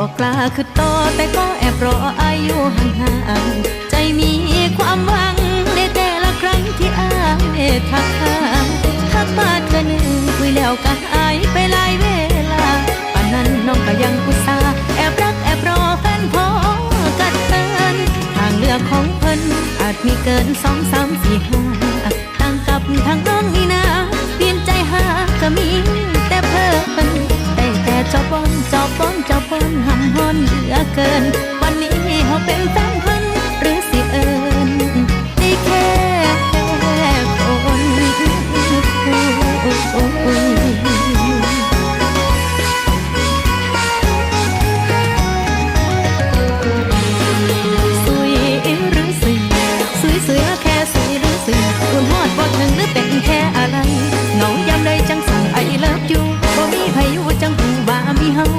บอกกล้าคือโตอแต่ก็แอบรออายุห่างๆใจมีความหวังในแต่ละครั้งที่อายได้ทักทามทักมาเธอหนึ่งคุยแล้วก็หายไปหลายเวลาป่านนั้นน้องก็ยังอุตส่าห์แอบรักแอบรอแฟนพอกัดเตินทางเลือกของเพิ่นอาจมีเกินสองสามสี่ห้าต่างกับทางน้องนี่นะเปลี่ยนใจหาก็มี แต่จอบอนจอบอนจอบอนหำฮอนเหลือเกิน วันนี้เขาเป็นแฟน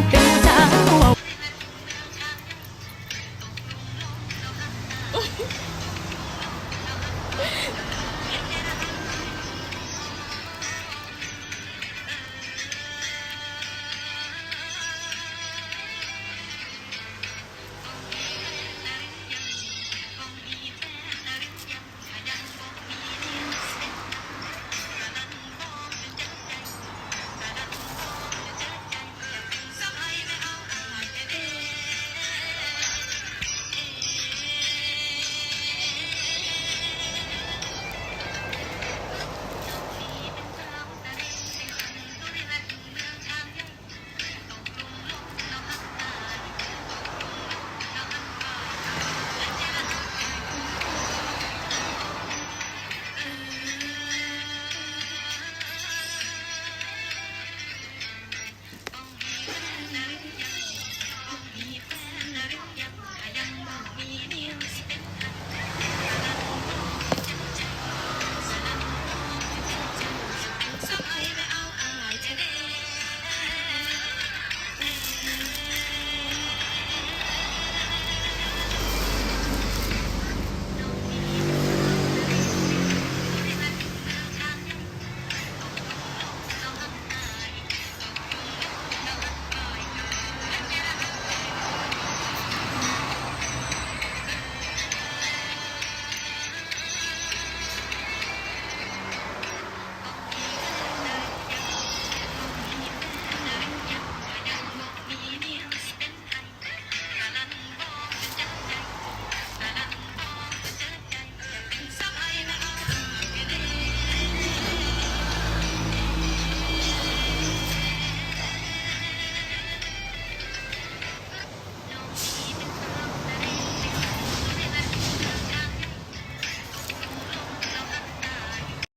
quero.